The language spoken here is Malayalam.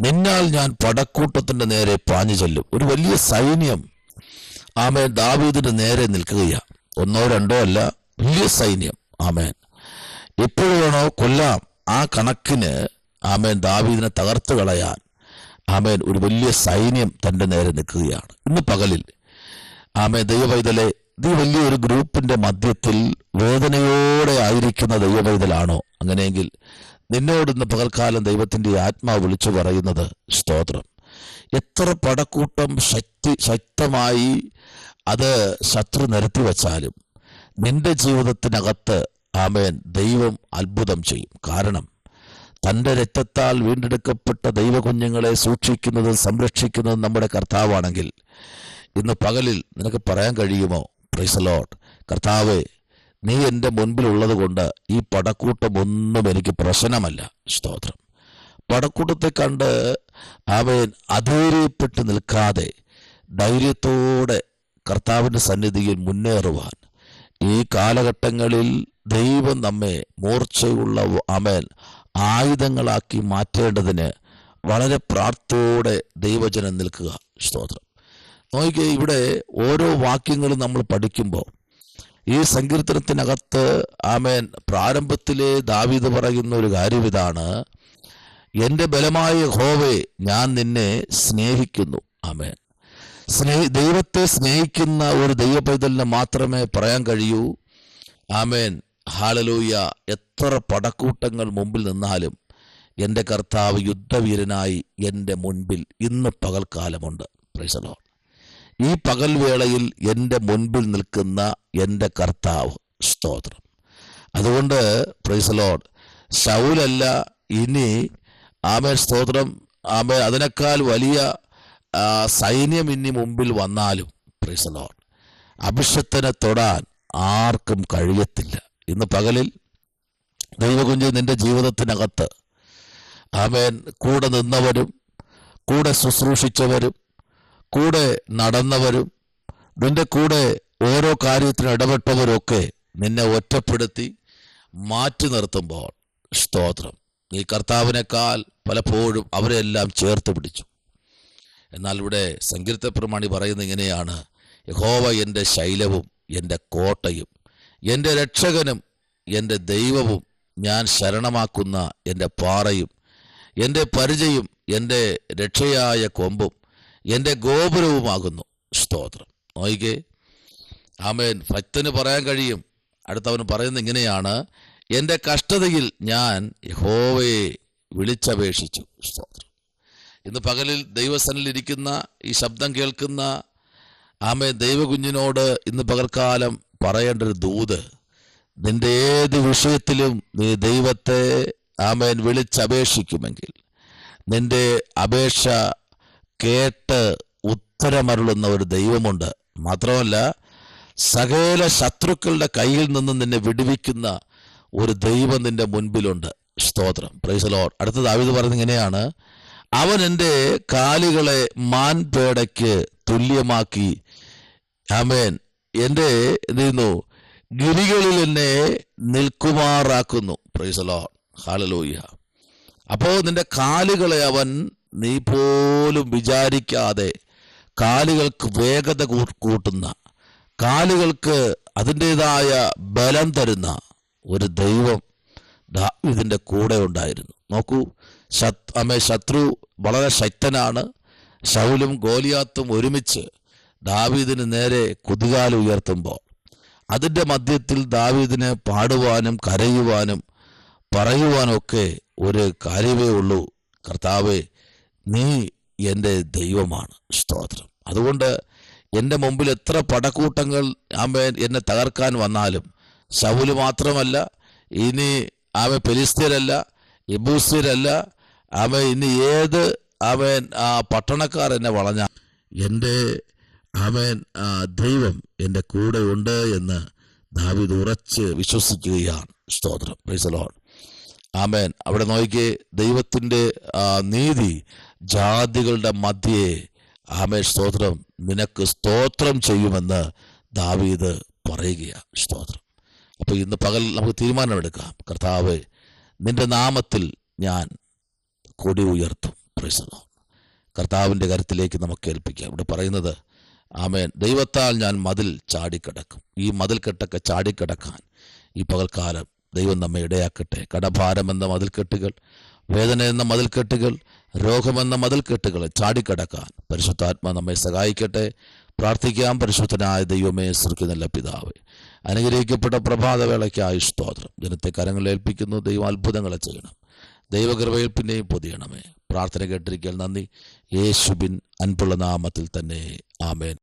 നിന്നാൽ ഞാൻ പടക്കൂട്ടത്തിന്റെ നേരെ പാഞ്ഞു ചെല്ലും. ഒരു വലിയ സൈന്യം ആമേൻ. ദാവീദിന്റെ നേരെ നിൽക്കുകയാണ് ഒന്നോ രണ്ടോ അല്ല വലിയ സൈന്യം. ആമേൻ. എപ്പോഴും വേണോ കൊല്ലാം. ആ കണക്കിന് ആമേൻ ദാവീദിനെ തകർത്ത് കളയാൻ ആമേൻ ഒരു വലിയ സൈന്യം തന്റെ നേരെ നിൽക്കുകയാണ്. ഇന്ന് പകലിൽ ആമേ ദൈവവൈതലെ ഈ വലിയൊരു ഗ്രൂപ്പിന്റെ മധ്യത്തിൽ വേദനയോടെ ആയിരിക്കുന്ന ദൈവവൈതലാണോ? അങ്ങനെയെങ്കിൽ നിന്നോട് ഇന്ന് പകൽക്കാലം ദൈവത്തിന്റെ ആത്മാവ് വിളിച്ചു പറയുന്നത് സ്തോത്രം. എത്ര പടക്കൂട്ടം ശക്തി ശക്തമായി അത് ശത്രു നിരത്തി വച്ചാലും നിന്റെ ജീവിതത്തിനകത്ത് ആമേൻ ദൈവം അത്ഭുതം ചെയ്യും. കാരണം തന്റെ രക്തത്താൽ വീണ്ടെടുക്കപ്പെട്ട ദൈവകുഞ്ഞുങ്ങളെ സൂക്ഷിക്കുന്നതും സംരക്ഷിക്കുന്നതും നമ്മുടെ കർത്താവാണെങ്കിൽ ഇന്ന് പകലിൽ നിനക്ക് പറയാൻ കഴിയുമോ? പ്രൈസലോട്ട് കർത്താവേ നീ എന്റെ മുൻപിലുള്ളത് കൊണ്ട് ഈ പടക്കൂട്ടം ഒന്നും എനിക്ക് പ്രശ്നമല്ല. സ്തോത്രം. പടക്കൂട്ടത്തെ കണ്ട് അവൻ അധൈര്യപ്പെട്ട് നിൽക്കാതെ ധൈര്യത്തോടെ കർത്താവിന്റെ സന്നിധിയിൽ മുന്നേറുവാൻ. ഈ കാലഘട്ടങ്ങളിൽ ദൈവം നമ്മെ മൂർച്ചയുള്ള അമേൻ ആയുധങ്ങളാക്കി മാറ്റേണ്ടതിന് വളരെ പ്രാർത്ഥയോടെ ദൈവജനം നിൽക്കുക. സ്തോത്രം. നോക്കിയേ ഇവിടെ ഓരോ വാക്യങ്ങളും നമ്മൾ പഠിക്കുമ്പോൾ ഈ സങ്കീർത്തനത്തിനകത്ത് ആമേൻ പ്രാരംഭത്തിലെ ദാവീദ് പറയുന്ന ഒരു കാര്യം ഇതാണ് എന്റെ ബലമായ ഹോവേ ഞാൻ നിന്നെ സ്നേഹിക്കുന്നു. ആമേൻ. സ്നേഹ ദൈവത്തെ സ്നേഹിക്കുന്ന ഒരു ദൈവപൈതലിന് മാത്രമേ പറയാൻ കഴിയൂ. ആമേൻ. ഹാലലൂയ. എത്ര പടക്കൂട്ടങ്ങൾ മുമ്പിൽ നിന്നാലും എന്റെ കർത്താവ് യുദ്ധവീരനായി എന്റെ മുൻപിൽ ഇന്ന് പകൽക്കാലമുണ്ട്. പ്രൈസലോ ഈ പകൽവേളയിൽ എന്റെ മുൻപിൽ നിൽക്കുന്ന എന്റെ കർത്താവ്. സ്തോത്രം. അതുകൊണ്ട് പ്രൈസലോഡ് സൗലല്ല ഇനി ആമേ സ്തോത്രം. ആമേ അതിനേക്കാൾ വലിയ സൈന്യം ഇനി മുമ്പിൽ വന്നാലും പ്രൈസലോഡ് അഭിഷത്തിനെ തൊടാൻ ആർക്കും കഴിയത്തില്ല. ഇന്ന് പകലിൽ ദൈവകുഞ്ച് നിന്റെ ജീവിതത്തിനകത്ത് ആമേൻ കൂടെ നിന്നവരും കൂടെ ശുശ്രൂഷിച്ചവരും കൂടെ നടന്നവരും നിന്റെ കൂടെ ഓരോ കാര്യത്തിനും ഇടപെട്ടവരൊക്കെ നിന്നെ ഒറ്റപ്പെടുത്തി മാറ്റി നിർത്തുമ്പോൾ സ്തോത്രം. നീ കർത്താവിനേക്കാൾ പലപ്പോഴും അവരെല്ലാം ചേർത്ത് പിടിച്ചു. എന്നാൽ ഇവിടെ സങ്കീർത്ത പ്രമാണി പറയുന്ന ഇങ്ങനെയാണ്. യഹോവ എന്റെ ശൈലവും എന്റെ കോട്ടയും എന്റെ രക്ഷകനും എന്റെ ദൈവവും ഞാൻ ശരണമാക്കുന്ന എന്റെ പാറയും എന്റെ പരിചയും എന്റെ രക്ഷയായ കൊമ്പും എന്റെ ഗോപുരവുമാകുന്നു. സ്തോത്രം. നോയിക്കേ. ആമേൻ. ഭക്തന് പറയാൻ കഴിയും. അടുത്തവന് പറയുന്നത് ഇങ്ങനെയാണ്. എന്റെ കഷ്ടതയിൽ ഞാൻ യഹോവയെ വിളിച്ചപേക്ഷിച്ചു. സ്തോത്രം. ഇന്ന് പകലിൽ ദൈവസനിലിരിക്കുന്ന ഈ ശബ്ദം കേൾക്കുന്ന ആമേ ദൈവകുഞ്ഞിനോട് ഇന്ന് പകൽക്കാലം പറയേണ്ട ഒരു ദൂത് നിന്റെ ഏത് വിഷയത്തിലും നീ ദൈവത്തെ ആമേൻ വിളിച്ചപേക്ഷിക്കുമെങ്കിൽ നിന്റെ അപേക്ഷ കേട്ട് ഉത്തരമരുളുന്ന ഒരു ദൈവമുണ്ട്. മാത്രമല്ല സകല ശത്രുക്കളുടെ കയ്യിൽ നിന്ന് നിന്നെ വിടുവിക്കുന്ന ഒരു ദൈവം നിന്റെ മുൻപിലുണ്ട്. സ്തോത്രം. പ്രൈസലോ അടുത്ത ദാവിദ് പറയുന്നത് ഇങ്ങനെയാണ്. അവൻ എന്റെ കാലുകളെ മാൻപേടയ്ക്ക് തുല്യമാക്കി. ആമേൻ. എന്റെ എന്ത് ചെയ്യുന്നു? ഗിരികളിൽ എന്നെ നിൽക്കുമാറാക്കുന്നു. പ്രൈസലോ ഹാലലോയ്യ അപ്പോൾ നിന്റെ കാലുകളെ അവൻ നീ പോലും വിചാരിക്കാതെ കാലുകൾക്ക് വേഗത കൂട്ടുന്ന കാലുകൾക്ക് അതിന്റെതായ ബലം തരുന്ന ഒരു ദൈവം ദാവീദിന്റെ കൂടെ ഉണ്ടായിരുന്നു. നോക്കൂ ശത് അമ്മേ ശത്രു വളരെ ശക്തനാണ്. ശൗലും ഗോലിയാത്തും ഒരുമിച്ച് ദാവീദിന് നേരെ കുതികാൽ ഉയർത്തുമ്പോൾ അതിന്റെ മധ്യത്തിൽ ദാവീദിന് പാടുവാനും കരയുവാനും പറയുവാനൊക്കെ ഒരു കാര്യമേ ഉള്ളൂ. കർത്താവേ നീ എന്റെ ദൈവമാണ്. സ്തോത്രം. അതുകൊണ്ട് എന്റെ മുമ്പിൽ എത്ര പടക്കൂട്ടങ്ങൾ ആമേൻ എന്നെ തകർക്കാൻ വന്നാലും സൗൽ മാത്രമല്ല ഇനി ആമേ പെലിസ്തീരല്ല എബൂസ്തീരല്ല ആമേ ഇനി ഏത് ആമേൻ ആ പട്ടണക്കാർ എന്നെ വളഞ്ഞ എന്റെ ആമേൻ ദൈവം എന്റെ കൂടെ ഉണ്ട് എന്ന് ദാവിദ് ഉറച്ച് വിശ്വസിക്കുകയാണ്. സ്തോത്രം. പ്രൈസ് ലോർഡ് ആമേൻ. അവിടെ നോക്കി ദൈവത്തിന്റെ നീതി ജാതികളുടെ മധ്യേ ആമേ സ്തോത്രം. നിനക്ക് സ്തോത്രം ചെയ്യുമെന്ന് ദാവീദ് പറയുകയാണ് സ്തോത്രം. അപ്പോൾ ഇന്ന് പകൽ നമുക്ക് തീരുമാനമെടുക്കാം. കർത്താവ് നിന്റെ നാമത്തിൽ ഞാൻ കൊടി ഉയർത്തും. Lord. കർത്താവിന്റെ കരുത്തിലേക്ക് നമുക്ക് ഏൽപ്പിക്കാം. ഇവിടെ പറയുന്നത് ആമേൻ ദൈവത്താൽ ഞാൻ മതിൽ ചാടിക്കിടക്കും. ഈ മതിൽ കെട്ടൊക്കെ ചാടിക്കിടക്കാൻ ഈ പകൽക്കാലം ദൈവം നമ്മെ ഇടയാക്കട്ടെ. കടഭാരമെന്ന മതിൽക്കെട്ടുകൾ വേദന എന്ന മതിൽക്കെട്ടുകൾ രോഗമെന്ന മതിൽക്കെട്ടുകൾ ചാടിക്കടക്കാൻ പരിശുദ്ധാത്മ നമ്മെ സഹായിക്കട്ടെ. പ്രാർത്ഥിക്കാം പരിശുദ്ധനായ ദൈവമേ സൃക്ക് നല്ല പിതാവ്. അനുഗ്രഹിക്കപ്പെട്ട പ്രഭാതവേളയ്ക്കായി സ്തോത്രം. ജനത്തെ കരങ്ങളിൽ ഏൽപ്പിക്കുന്നു. ദൈവം അത്ഭുതങ്ങളെ ചെയ്യണം. ദൈവകൃപയിൽ പിന്നെയും പൊതിയണമേ. പ്രാർത്ഥന കേട്ടിരിക്കാൻ നന്ദി. യേശുബിൻ അൻപുള്ള നാമത്തിൽ തന്നെ. ആമേൻ.